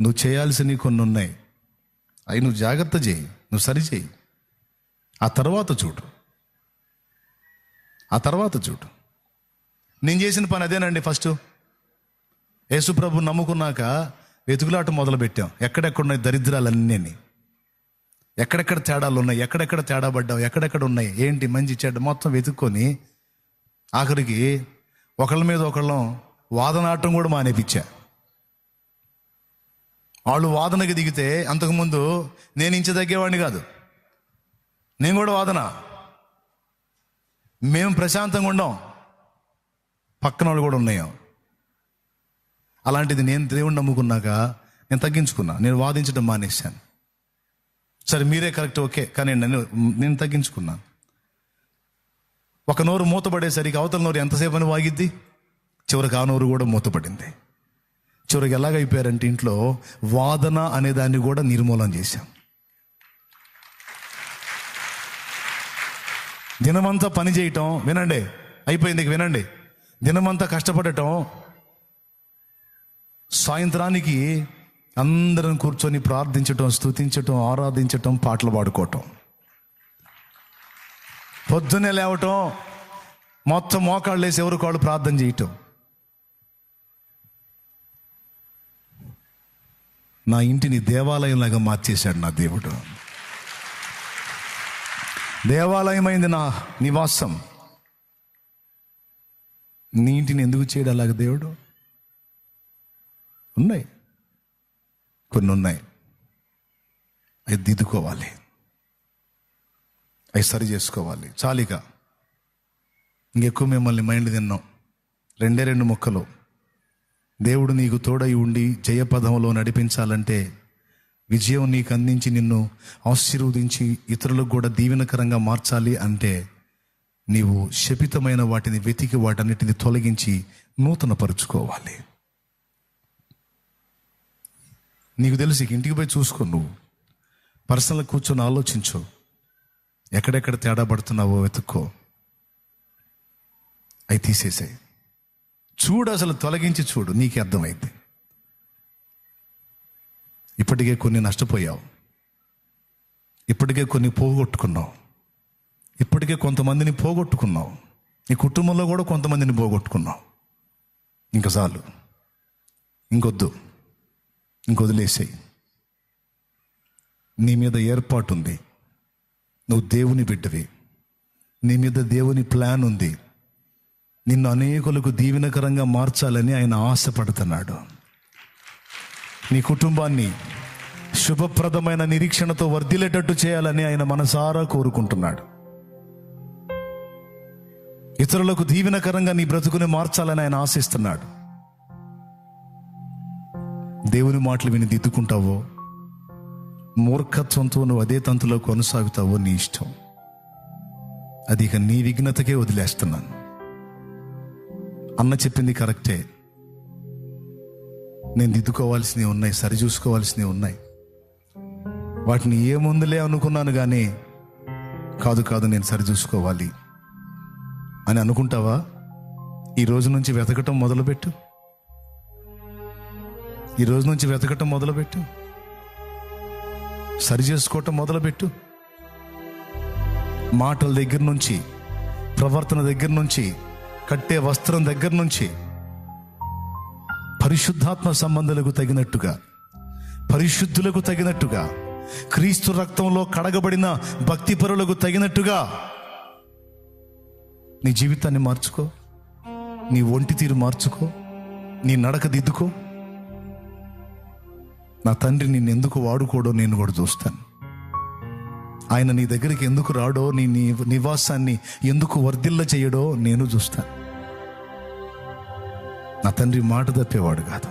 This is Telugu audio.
నువ్వు చేయాల్సినవి కొన్ని ఉన్నాయి అవి నువ్వు జాగ్రత్త చేయి. నువ్వు సరి చేయి. ఆ తర్వాత చూడు. ఆ తర్వాత చూడు. నేను చేసిన పని అదేనండి ఫస్ట్? యేసుప్రభు నమ్ముకున్నాక వెతుకులాట మొదలుపెట్టాం. ఎక్కడెక్కడ ఉన్నాయి దరిద్రాలన్నీ ఎక్కడెక్కడ తేడాలు ఉన్నాయి ఎక్కడెక్కడ తేడా పడ్డావు? ఎక్కడెక్కడ ఉన్నాయి? ఏంటి? మంచి చెడ్డ మొత్తం వెతుక్కొని ఆఖరికి ఒకళ్ళ మీద ఒకళ్ళం వాదనాటం కూడా మానేపించా. వాళ్ళు వాదనకి దిగితే అంతకుముందు నేను ఇంచ తగ్గేవాడిని కాదు. నేను కూడా వాదన. మేము ప్రశాంతంగా ఉండం. పక్కన వాళ్ళు కూడా ఉన్నాయో. అలాంటిది నేను దేవుణ్ణి నమ్ముకున్నాక నేను తగ్గించుకున్నా. నేను వాదించడం మానేశాను. సరే మీరే కరెక్ట్ ఓకే. కానీ నేను నేను తగ్గించుకున్నాను ఒక నోరు మూతపడేసరికి అవతల నోరు ఎంతసేపు అని వాగిద్ది? చివరికి ఆ నోరు కూడా మూతపడింది. చివరికి ఎలాగైపోయారంటే ఇంట్లో వాదన అనే దాన్ని కూడా నిర్మూలన చేశాం. దినమంతా పని చేయటం వినండి అయిపోయింది వినండి. దినమంతా కష్టపడటం సాయంత్రానికి అందరం కూర్చొని ప్రార్థించటం స్తుతించటం ఆరాధించటం పాటలు పాడుకోవటం. పొద్దున్నే లేవటం మొత్తం మోకాళ్ళు వేసి ఎవరు కాళ్ళు ప్రార్థన చేయటం. నా ఇంటిని దేవాలయంలాగా మార్చేశాడు నా దేవుడు. దేవాలయమైంది నా నివాసం. నీ ఇంటిని ఎందుకు చేయడు అలాగ దేవుడు? ఉన్నాయి. కొన్ని ఉన్నాయి. అవి దిద్దుకోవాలి. అవి సరి చేసుకోవాలి. చాలిక ఇంకెక్కువ మిమ్మల్ని మైండ్ తిన్నాం. రెండే రెండు మొక్కలు. దేవుడు నీకు తోడై ఉండి జయపదంలో నడిపించాలంటే విజయం నీకు అందించి నిన్ను ఆశీర్వదించి ఇతరులకు కూడా దీవెనకరంగా మార్చాలి అంటే నీవు శపితమైన వాటిని వెతికి వాటన్నిటిని తొలగించి నూతనపరుచుకోవాలి. నీకు తెలిసి ఇంటికి పోయి చూసుకో నువ్వు. పర్సనల్ కూర్చొని ఆలోచించు. ఎక్కడెక్కడ తేడా పడుతున్నావో వెతుక్కో. అవి తీసేసాయి. చూడు అసలు తొలగించి చూడు నీకు అర్థమైంది. ఇప్పటికే కొన్ని నష్టపోయావు. ఇప్పటికే కొన్ని పోగొట్టుకున్నావు. ఇప్పటికే కొంతమందిని పోగొట్టుకున్నావు. నీ కుటుంబంలో కూడా కొంతమందిని పోగొట్టుకున్నావు. ఇంకా చాలు. ఇంకొద్దు. ఇంకొదిలేసేయి. నీ మీద ఏర్పాటు ఉంది. నువ్వు దేవుని బిడ్డవి. నీ మీద దేవుని ప్లాన్ ఉంది. నిన్ను అనేకులకు దీవెనకరంగా మార్చాలని ఆయన ఆశపడుతున్నాడు. నీ కుటుంబాన్ని శుభప్రదమైన నిరీక్షణతో వర్ధిల్లేటట్టు చేయాలని ఆయన మనసారా కోరుకుంటున్నాడు. ఇతరులకు దీవెనకరంగా నీ బ్రతుకుని మార్చాలని ఆయన ఆశిస్తున్నాడు. దేవుని మాటలు విని దిద్దుకుంటావో మూర్ఖత్వంతో నువ్వు అదే తంతులో కొనసాగుతావో నీ ఇష్టం. అది ఇక నీ విఘ్నతకే వదిలేస్తున్నాను. అన్న చెప్పింది కరెక్టే. నేను దిద్దుకోవాల్సినవి ఉన్నాయి సరిచూసుకోవాల్సినవి ఉన్నాయి. వాటిని ఏముందులే అనుకున్నాను కానీ కాదు కాదు నేను సరిచూసుకోవాలి. అని అనుకుంటావా? ఈ రోజు నుంచి వెతకటం మొదలుపెట్టు. ఈ రోజు నుంచి వెతకటం మొదలుపెట్టు. సరి చేసుకోవటం మొదలుపెట్టు. మాటల దగ్గర నుంచి ప్రవర్తన దగ్గర నుంచి కట్టే వస్త్రం దగ్గర నుంచి పరిశుద్ధాత్మ సంబంధాలకు తగినట్టుగా పరిశుద్ధులకు తగినట్టుగా క్రీస్తు రక్తంలో కడగబడిన భక్తిపరులకు తగినట్టుగా నీ జీవితాన్ని మార్చుకో నీ ఒంటి తీరు మార్చుకో నీ నడక దిద్దుకో. నా తండ్రి నిన్ను ఎందుకు వాడుకోడో నేను కూడా చూస్తాను. ఆయన నీ దగ్గరికి ఎందుకు రాడో నీ నీ నివాసాన్ని ఎందుకు వర్ధిల్ల చేయడో నేను చూస్తాను నా తండ్రి మాట తప్పేవాడు కాదు.